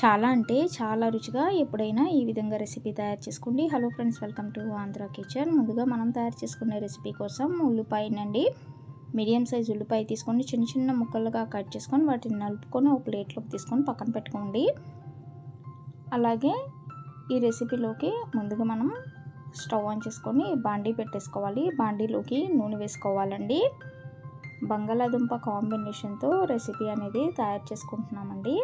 చాలా అంటే చాలా రుచిగా ఎప్పుడైనా ఈ విధంగా రెసిపీ తయారు చేసుకోండి. Hello friends welcome to Andhra kitchen ముందుగా మనం తయారు చేసుకునే రెసిపీ కోసం ఉల్లిపాయనండి. మీడియం సైజ్ ఉల్లిపాయ తీసుకొని చిన్న చిన్న ముక్కలుగా కట్ చేసుకొని వాటిని నలుపుకొని ఒక ప్లేట్లోకి తీసుకొని పక్కన పెట్టుకోండి. అలాగే ఈ రెసిపీలోకి ముందుగా మనం స్టవ్ ఆన్ చేసుకొని బాండీ పెట్టేసుకోవాలి. బాండీలోకి నూనె వేసుకోవాలండి. బంగాళాదుంప కాంబినేషన్తో రెసిపీ అనేది తయారు చేసుకుంటున్నామండి.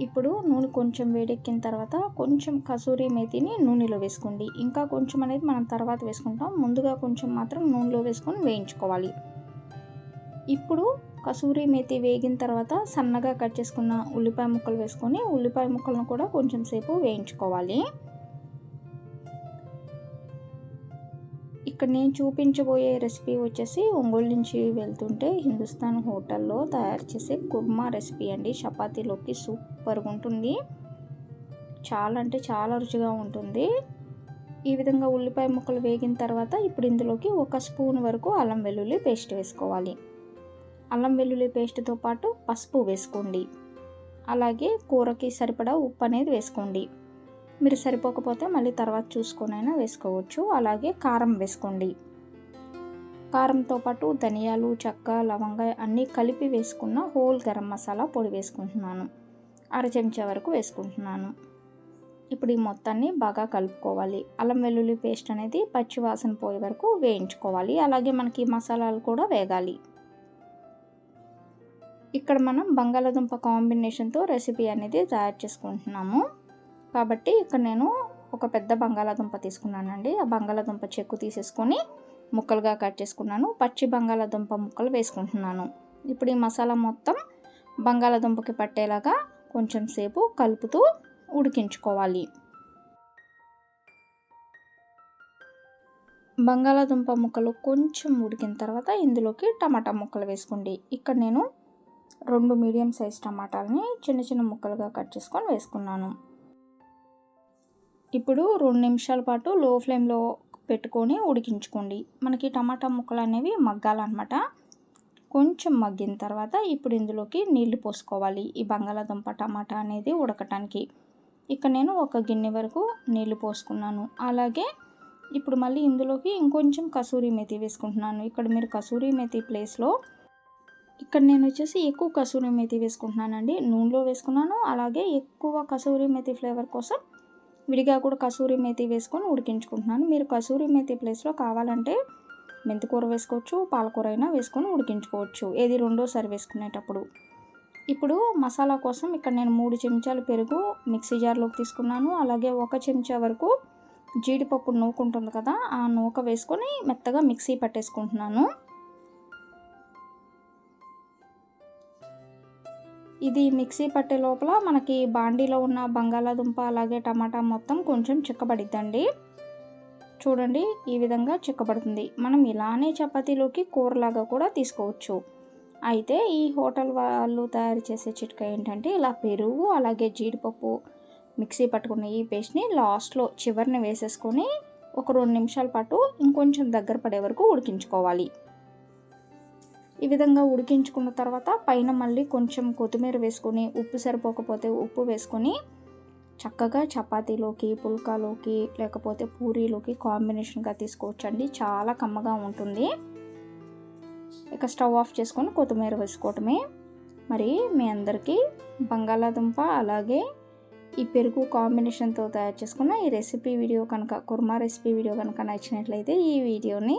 ఇప్పుడు నూనె కొంచెం వేడెక్కిన తర్వాత కొంచెం కసూరి మేతిని నూనెలో వేసుకోండి. ఇంకా కొంచెం అనేది మనం తర్వాత వేసుకుంటాం. ముందుగా కొంచెం మాత్రం నూనెలో వేసుకొని వేయించుకోవాలి. ఇప్పుడు కసూరి మేతి వేగిన తర్వాత సన్నగా కట్ చేసుకున్న ఉల్లిపాయ ముక్కలు వేసుకొని ఉల్లిపాయ ముక్కలను కూడా కొంచెం సేపు వేయించుకోవాలి. ఇక్కడ నేను చూపించబోయే రెసిపీ వచ్చేసి ఒంగోలు నుంచి వెళ్తుంటే హిందుస్థాన్ హోటల్లో తయారు చేసే కుర్మా రెసిపీ అండి. చపాతీలోకి సూపర్గా ఉంటుంది. చాలా అంటే చాలా రుచిగా ఉంటుంది. ఈ విధంగా ఉల్లిపాయ ముక్కలు వేగిన తర్వాత ఇప్పుడు ఇందులోకి ఒక స్పూన్ వరకు అల్లం వెల్లుల్లి పేస్ట్ వేసుకోవాలి. అల్లం వెల్లుల్లి పేస్ట్తో పాటు పసుపు వేసుకోండి. అలాగే కూరకి సరిపడా ఉప్పు అనేది వేసుకోండి. మీరు సరిపోకపోతే మళ్ళీ తర్వాత చూసుకొనైనా వేసుకోవచ్చు. అలాగే కారం వేసుకోండి. కారంతో పాటు ధనియాలు చెక్క లవంగ అన్నీ కలిపి వేసుకున్న హోల్ గరం మసాలా పొడి వేసుకుంటున్నాను. అర చెంచా వరకు వేసుకుంటున్నాను. ఇప్పుడు ఈ మొత్తాన్ని బాగా కలుపుకోవాలి. అల్లం వెల్లుల్లి పేస్ట్ అనేది పచ్చి వాసన పోయే వరకు వేయించుకోవాలి. అలాగే మనకి మసాలాలు కూడా వేగాలి. ఇక్కడ మనం బంగాళాదుంప కాంబినేషన్తో రెసిపీ అనేది తయారు చేసుకుంటున్నాము. కాబట్టి ఇక్కడ నేను ఒక పెద్ద బంగాళాదుంప తీసుకున్నానండి. ఆ బంగాళాదుంప చెక్కు తీసేసుకొని ముక్కలుగా కట్ చేసుకున్నాను. పచ్చి బంగాళాదుంప ముక్కలు వేసుకుంటున్నాను. ఇప్పుడు ఈ మసాలా మొత్తం బంగాళాదుంపకి పట్టేలాగా కొంచెం సేపు కలుపుతూ ఉడికించుకోవాలి. బంగాళాదుంప ముక్కలు కొంచెం ఉడికిన తర్వాత ఇందులోకి టమాటా ముక్కలు వేసుకోండి. ఇక్కడ నేను రెండు మీడియం సైజ్ టమాటాలని చిన్న చిన్న ముక్కలుగా కట్ చేసుకొని వేసుకున్నాను. ఇప్పుడు రెండు నిమిషాల పాటు లో ఫ్లేమ్లో పెట్టుకొని ఉడికించుకోండి. మనకి టమాటా ముక్కలు అనేవి మగ్గాలన్నమాట. కొంచెం మగ్గిన తర్వాత ఇప్పుడు ఇందులోకి నీళ్ళు పోసుకోవాలి. ఈ బంగాళాదుంప టమాటా అనేది ఉడకటానికి. ఇక్కడ నేను ఒక గిన్నె వరకు నీళ్ళు పోసుకున్నాను. అలాగే ఇప్పుడు మళ్ళీ ఇందులోకి ఇంకొంచెం కసూరి మెతి వేసుకుంటున్నాను. ఇక్కడ మీరు కసూరి మెతి ప్లేస్లో ఇక్కడ నేను వచ్చేసి ఎక్కువ కసూరి మెతి వేసుకుంటున్నానండి. నూనెలో వేసుకున్నాను. అలాగే ఎక్కువ కసూరి మెతి ఫ్లేవర్ కోసం విడిగా కూడా కసూరి మేతి వేసుకొని ఉడికించుకుంటున్నాను. మీరు కసూరి మేతి ప్లేస్లో కావాలంటే మెంతికూర వేసుకోవచ్చు పాలకూర అయినా వేసుకొని ఉడికించుకోవచ్చు. ఏది రెండోసారి వేసుకునేటప్పుడు. ఇప్పుడు మసాలా కోసం ఇక్కడ నేను మూడు చెంచాలు పెరుగు మిక్సీ జార్లోకి తీసుకున్నాను. అలాగే ఒక చెంచా వరకు జీడిపప్పు నూక ఉంటుంది కదా ఆ నూక వేసుకొని మెత్తగా మిక్సీ పట్టేసుకుంటున్నాను. ఇది మిక్సీ పట్టే లోపల మనకి బాండీలో ఉన్న బంగాళాదుంప అలాగే టమాటా మొత్తం కొంచెం చిక్కబడిద్దండి. చూడండి ఈ విధంగా చిక్కబడుతుంది. మనం ఇలానే చపాతీలోకి కూరలాగా కూడా తీసుకోవచ్చు. అయితే ఈ హోటల్ వాళ్ళు తయారు చేసే చిట్కా ఏంటంటే ఇలా పెరుగు అలాగే జీడిపప్పు మిక్సీ పట్టుకున్న ఈ పేస్ట్ని లాస్ట్లో చివరిని వేసేసుకొని ఒక రెండు నిమిషాల పాటు ఇంకొంచెం దగ్గర పడే వరకు ఉడికించుకోవాలి. ఈ విధంగా ఉడికించుకున్న తర్వాత పైన మళ్ళీ కొంచెం కొత్తిమీర వేసుకొని ఉప్పు సరిపోకపోతే ఉప్పు వేసుకొని చక్కగా చపాతీలోకి పుల్కాలోకి లేకపోతే పూరీలోకి కాంబినేషన్గా తీసుకోవచ్చండి. చాలా కమ్మగా ఉంటుంది. ఇక స్టవ్ ఆఫ్ చేసుకొని కొత్తిమీర వేసుకోవటమే. మరి మీ అందరికీ బంగాళాదుంప అలాగే ఈ పెరుగు కాంబినేషన్తో తయారు చేసుకున్న ఈ రెసిపీ వీడియో కనుక కుర్మా రెసిపీ వీడియో కనుక నచ్చినట్లయితే ఈ వీడియోని